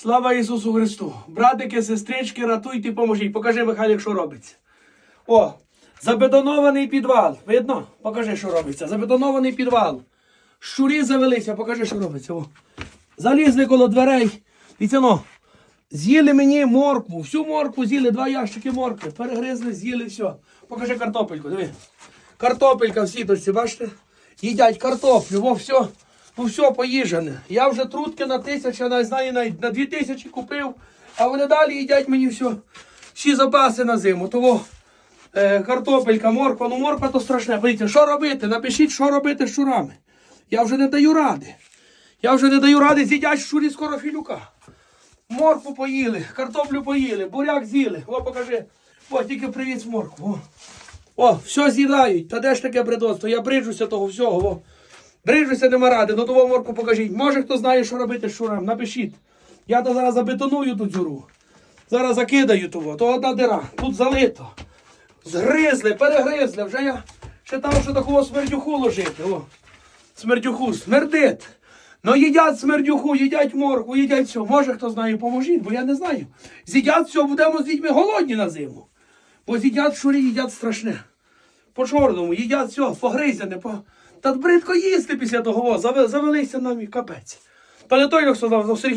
Слава Ісусу Христу! Братики, сестрички, ратуйте, поможіть. Покажи, Михайлик, що робиться. О, забетонований підвал. Видно? Покажи, що робиться. Забетонований підвал. Щурі завелися, покажи, що робиться. О. Залізли коло дверей. Дивіться, ну, з'їли мені моркву, всю моркву з'їли, два ящики моркви. Перегризли, з'їли, все. Покажи картопельку, диви. Картопелька в сіточці, бачите? Їдять картоплю, во все, ну все поїжене. Я вже трутки на тисячу, навіть знаю, навіть на дві тисячі купив, а вони далі їдять мені все. Всі запаси на зиму. Того е, картопелька, морква, ну морква то страшне. Подивіться, що робити? Напишіть, що робити з щурами. Я вже не даю ради. Я вже не даю ради, з'їдять щурі скоро філюка. Моркву поїли, картоплю поїли, буряк з'їли. О, покажи. О, тільки привіт з моркву. О. О, все з'їдають. Та де ж таке бредоцтво? Я бриджуся того всього. О. Бриджуся, нема ради. Ну того морку покажіть. Може хто знає, що робити з шурам, напишіть. Я то зараз забетоную ту дзюру. Зараз закидаю того. То одна дира. Тут залито. Згризли, перегризли. Вже я читав, що такого смердюху ложити. О. Смердюху, смердить. Ну їдять смердюху, їдять моркву, їдять все. Може хто знає, поможіть, бо я не знаю. З'їдять все, будемо з дітьми голодні на зиму. Бо з'їдять шурі, їдять страшне. По чорному, їдять все, погризяне, по... Та бридко їсти після того, завелися нам і капець. Не той, як сказав, Сергій.